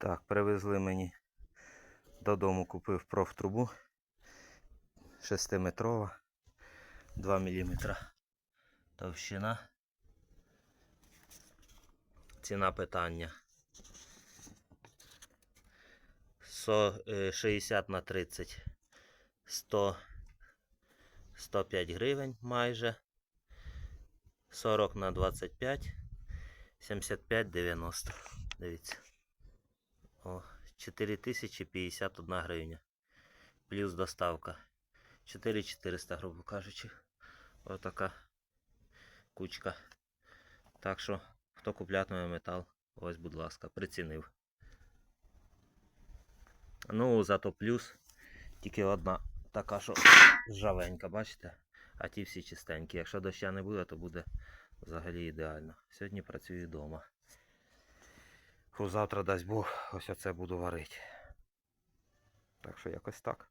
Так, привезли мені додому, купив профтрубу 6-метрова, 2 мм товщина. Ціна питання. Со, е, 60 на 30 100 105 гривень майже. 40 на 25 75 90. Дивіться. О, 4051 гривня. Плюс доставка. 4400, грубо кажучи. Отака кучка. Так що, хто куплятиме метал, ось, будь ласка, прицінив. Ну, зато плюс. Тільки одна така, що жавенька, бачите? А ті всі чистенькі. Якщо доща не буде, то буде взагалі ідеально. Сьогодні працюю вдома. Завтра дасть Бог, ось оце буду варити. Так що якось так.